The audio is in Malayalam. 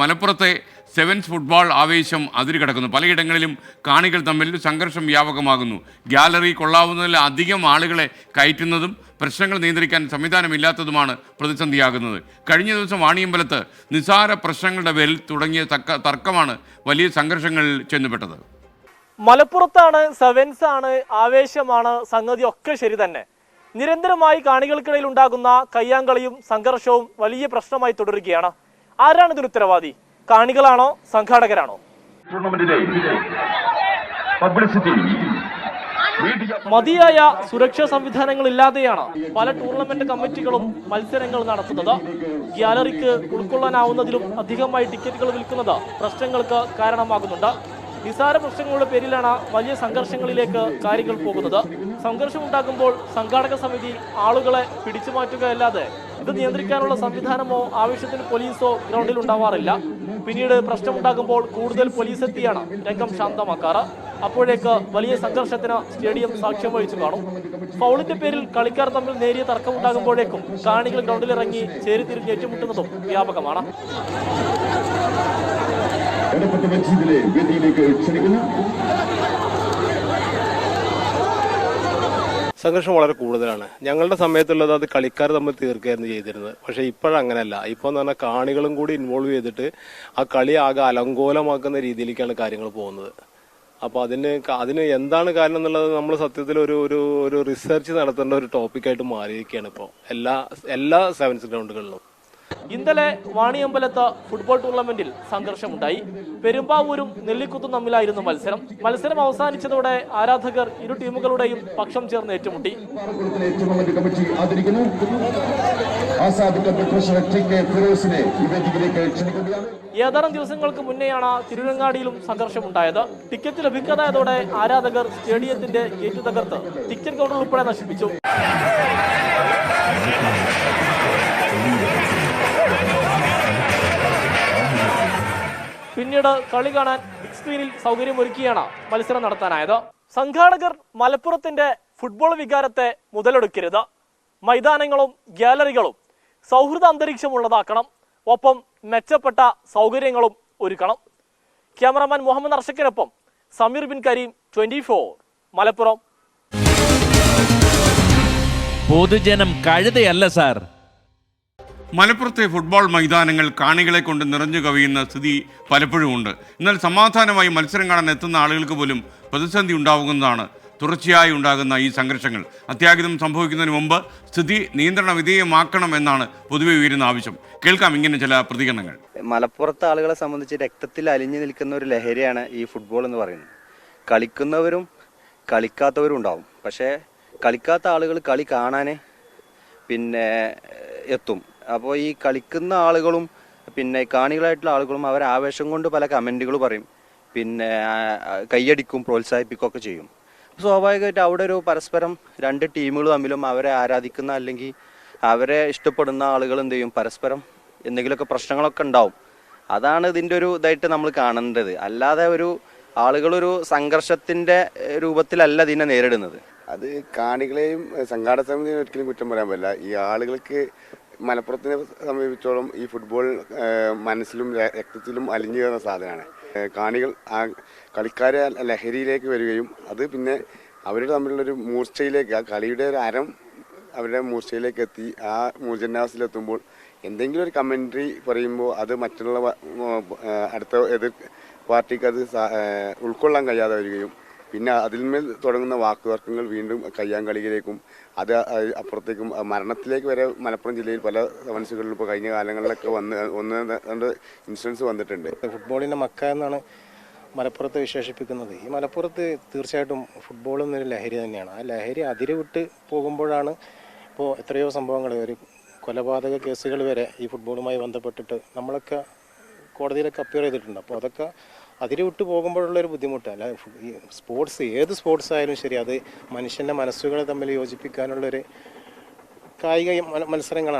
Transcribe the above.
മലപ്പുറത്തെ സെവൻസ് ഫുട്ബോൾ ആവേശം അതിരുകടക്കുന്നു പലയിടങ്ങളിലും കാണികൾ തമ്മിൽ സംഘർഷം വ്യാപകമാകുന്നു. ഗ്യാലറി കൊള്ളാവുന്നതിൽ അധികം ആളുകളെ കയറ്റുന്നതും പ്രശ്നങ്ങൾ നിയന്ത്രിക്കാൻ സംവിധാനമില്ലാത്തതുമാണ് പ്രതിസന്ധിയാകുന്നത്. കഴിഞ്ഞ ദിവസം വാണിയമ്പലത്ത് നിസാര പ്രശ്നങ്ങളുടെ പേരിൽ തുടങ്ങിയ തർക്കമാണ് വലിയ സംഘർഷങ്ങളിൽ ചെന്നുപെട്ടത്. മലപ്പുറത്താണ് സെവൻസ് ആണ് ആവേശമാണ് സംഗതി ഒക്കെ ശരി തന്നെ. നിരന്തരമായി കാണികൾക്കിടയിൽ ഉണ്ടാകുന്ന കയ്യാങ്കളിയും സംഘർഷവും വലിയ പ്രശ്നമായി തുടരുകയാണ്. ആരാണ് ഇതിന് ഉത്തരവാദി? കാണികളാണോ സംഘാടകരാണോ? മതിയായ സുരക്ഷാ സംവിധാനങ്ങൾ ഇല്ലാതെയാണ് പല ടൂർണമെന്റ് കമ്മിറ്റികളും മത്സരങ്ങൾ നടത്തുന്നത്. ഗ്യാലറിക്ക് ഉൾക്കൊള്ളാനാവുന്നതിലും അധികമായി ടിക്കറ്റുകൾ വിൽക്കുന്നത് പ്രശ്നങ്ങൾക്ക് കാരണമാകുന്നുണ്ട്. നിസാര പ്രശ്നങ്ങളുടെ പേരിലാണ് വലിയ സംഘർഷങ്ങളിലേക്ക് കാര്യങ്ങൾ പോകുന്നത്. സംഘർഷം ഉണ്ടാകുമ്പോൾ സംഘാടക സമിതി ആളുകളെ പിടിച്ചു മാറ്റുകയല്ലാതെ ഇത് നിയന്ത്രിക്കാനുള്ള സംവിധാനമോ ആവശ്യത്തിന് പോലീസോ ഗ്രൗണ്ടിൽ ഉണ്ടാവാറില്ല. പിന്നീട് പ്രശ്നമുണ്ടാകുമ്പോൾ കൂടുതൽ പോലീസ് എത്തിയാണ് രംഗം ശാന്തമാക്കാറ്. അപ്പോഴേക്ക് വലിയ സംഘർഷത്തിന് സ്റ്റേഡിയം സാക്ഷ്യം വഹിച്ചു കാണും. ഫൗളിന്റെ പേരിൽ കളിക്കാർ തമ്മിൽ നേരിയ തർക്കമുണ്ടാകുമ്പോഴേക്കും കാണികൾ ഗ്രൗണ്ടിലിറങ്ങി ചേരിതിരിഞ്ഞ് ഏറ്റുമുട്ടുന്നതും വ്യാപകമാണ്. എടപ്പറ്റ മസ്ജിദിലെ വേദിയിലേക്ക് ക്ഷണിക്കുന്നു. സംഘർഷം വളരെ കൂടുതലാണ്. ഞങ്ങളുടെ സമയത്തുള്ളത് അത് കളിക്കാർ തമ്മിൽ തീർക്കുകയായിരുന്നു ചെയ്തിരുന്നത്. പക്ഷേ ഇപ്പോഴങ്ങനല്ല ഇപ്പോൾ എന്ന് പറഞ്ഞാൽ കാണികളും കൂടി ഇൻവോൾവ് ചെയ്തിട്ട് ആ കളി ആകെ അലങ്കോലമാക്കുന്ന രീതിയിലേക്കാണ് കാര്യങ്ങൾ പോകുന്നത്. അപ്പോൾ അതിന് അതിന് എന്താണ് കാരണം എന്നുള്ളത് നമ്മൾ സത്യത്തിൽ ഒരു ഒരു ഒരു റിസർച്ച് നടത്തേണ്ട ഒരു ടോപ്പിക്കായിട്ട് മാറിയിരിക്കുകയാണ് ഇപ്പോൾ എല്ലാ എല്ലാ സെവൻസ് ഗ്രൗണ്ടുകളിലും ഇന്നലെ വാണിയമ്പലത്ത് ഫുട്ബോൾ ടൂർണമെന്റിൽ സംഘർഷമുണ്ടായി പെരുമ്പാവൂരും നെല്ലിക്കുത്തും തമ്മിലായിരുന്നു മത്സരം. മത്സരം അവസാനിച്ചതോടെ ആരാധകർ ഇരു ടീമുകളുടെയും പക്ഷം ചേർന്ന് ഏറ്റുമുട്ടി. ഏതാനും ദിവസങ്ങൾക്ക് മുന്നെയാണ് തിരുവങ്ങാടിയിലും സംഘർഷമുണ്ടായത്. ടിക്കറ്റ് ലഭിക്കാതായതോടെ ആരാധകർ സ്റ്റേഡിയത്തിന്റെ ഗേറ്റ് തകർത്ത് ടിക്കറ്റ് കൗണ്ടർ ഉൾപ്പെടെ നശിപ്പിച്ചു. പിന്നീട് കളി കാണാൻ ബിഗ് സ്ക്രീനിൽ സൗകര്യമൊരുക്കിയാണ് മത്സരം നടത്താനായത്. സംഘാടകർ മലപ്പുറത്തിന്റെ ഫുട്ബോൾ വികാരത്തെ മുതലെടുക്കരുത്. മൈതാനങ്ങളും ഗ്യാലറികളും സൗഹൃദ അന്തരീക്ഷമുള്ളതാക്കണം. ഒപ്പം മെച്ചപ്പെട്ട സൗകര്യങ്ങളും ഒരുക്കണം. ക്യാമറാമാൻ മുഹമ്മദ് അർഷക്കിനൊപ്പം സമീർ ബിൻ കരീം ട്വന്റി മലപ്പുറം. പൊതുജനം കഴുതയല്ല സാർ. മലപ്പുറത്തെ ഫുട്ബോൾ മൈതാനങ്ങൾ കാണികളെ കൊണ്ട് നിറഞ്ഞു കവിയുന്ന സ്ഥിതി പലപ്പോഴും ഉണ്ട്. എന്നാൽ സമാധാനമായി മത്സരം കാണാൻ എത്തുന്ന ആളുകൾക്ക് പോലും പ്രതിസന്ധി ഉണ്ടാകുന്നതാണ് തുടർച്ചയായി ഉണ്ടാകുന്ന ഈ സംഘർഷങ്ങൾ. അത്യാഹിതം സംഭവിക്കുന്നതിന് മുമ്പ് സ്ഥിതി നിയന്ത്രണ വിധേയമാക്കണം എന്നാണ് പൊതുവെ ഉയരുന്ന ആവശ്യം. കേൾക്കാം ഇങ്ങനെ ചില പ്രതികരണങ്ങൾ. മലപ്പുറത്തെ ആളുകളെ സംബന്ധിച്ച് രക്തത്തിൽ അലിഞ്ഞു നിൽക്കുന്ന ഒരു ലഹരിയാണ് ഈ ഫുട്ബോൾ എന്ന് പറയുന്നത്. കളിക്കുന്നവരും കളിക്കാത്തവരും ഉണ്ടാവും. പക്ഷേ കളിക്കാത്ത ആളുകൾ കളി കാണാൻ പിന്നെ എത്തും. അപ്പോൾ ഈ കളിക്കുന്ന ആളുകളും പിന്നെ കാണികളായിട്ടുള്ള ആളുകളും അവർ ആവേശം കൊണ്ട് പല കമന്റുകൾ പറയും. പിന്നെ കൈയടിക്കും പ്രോത്സാഹിപ്പിക്കുകയൊക്കെ ചെയ്യും. സ്വാഭാവികമായിട്ട് അവിടെ ഒരു പരസ്പരം രണ്ട് ടീമുകൾ തമ്മിലും അവരെ ആരാധിക്കുന്ന അല്ലെങ്കിൽ അവരെ ഇഷ്ടപ്പെടുന്ന ആളുകൾ എന്ത് ചെയ്യും? പരസ്പരം എന്തെങ്കിലുമൊക്കെ പ്രശ്നങ്ങളൊക്കെ ഉണ്ടാവും. അതാണ് ഇതിന്റെ ഒരു ഇതായിട്ട് നമ്മൾ കാണേണ്ടത്. അല്ലാതെ ഒരു ആളുകളൊരു സംഘർഷത്തിന്റെ രൂപത്തിലല്ല ഇതിനെ നേരിടുന്നത്. അത് കാണികളെയും സംഘാടന സമിതിയും ഒരിക്കലും കുറ്റം പറയാൻ പറ്റില്ല. ഈ ആളുകൾക്ക് മലപ്പുറത്തിനെ സമീപിച്ചോളം ഈ ഫുട്ബോൾ മനസ്സിലും രക്തത്തിലും അലിഞ്ഞു കയറുന്ന സാധനമാണ്. കാണികൾ ആ കളിക്കാരെ ലഹരിയിലേക്ക് വരികയും അത് പിന്നെ അവർ തമ്മിലുള്ളൊരു മൂർച്ചയിലേക്ക് ആ കളിയുടെ ഒരു അരം അവരുടെ മൂർച്ചയിലേക്ക് എത്തി ആ മൂർജന്യാവസ്ഥയിലെത്തുമ്പോൾ എന്തെങ്കിലും ഒരു കമൻട്രി പറയുമ്പോൾ അത് മറ്റുള്ള അടുത്ത എതിർ പാർട്ടിക്ക് അത് ഉൾക്കൊള്ളാൻ കഴിയാതെ വരികയും പിന്നെ അതിന്മേൽ തുടങ്ങുന്ന വാക്കുതർക്കങ്ങൾ വീണ്ടും കയ്യാങ്കളിയിലേക്കും അത് അപ്പുറത്തേക്കും മരണത്തിലേക്ക് വരെ മലപ്പുറം ജില്ലയിൽ പല സമൻസുകളിലും ഇപ്പോൾ കഴിഞ്ഞ കാലങ്ങളിലൊക്കെ വന്ന് ഒന്ന് രണ്ട് ഇൻസിഡൻസ് വന്നിട്ടുണ്ട്. ഫുട്ബോളിന്റെ മക്ക എന്നാണ് മലപ്പുറത്ത് വിശേഷിപ്പിക്കുന്നത്. ഈ മലപ്പുറത്ത് തീർച്ചയായിട്ടും ഫുട്ബോൾ എന്നൊരു ലഹരി തന്നെയാണ്. ആ ലഹരി അതിര് വിട്ട് പോകുമ്പോഴാണ് ഇപ്പോൾ എത്രയോ സംഭവങ്ങൾ ഒരു കൊലപാതക കേസുകൾ വരെ ഈ ഫുട്ബോളുമായി ബന്ധപ്പെട്ടിട്ട് നമ്മളൊക്കെ കോടതിയിലൊക്കെ അപ്പിയർ ചെയ്തിട്ടുണ്ട്. അപ്പോൾ അതൊക്കെ അതിര് വിട്ടു പോകുമ്പോഴുള്ള ഒരു ബുദ്ധിമുട്ടല്ല ഈ സ്പോർട്സ് ഏത് സ്പോർട്സ് ആയാലും ശരി അത് മനുഷ്യന്റെ മനസ്സുകളെ തമ്മിൽ യോജിപ്പിക്കാനുള്ളൊരു കായിക മത്സരങ്ങളാണ്.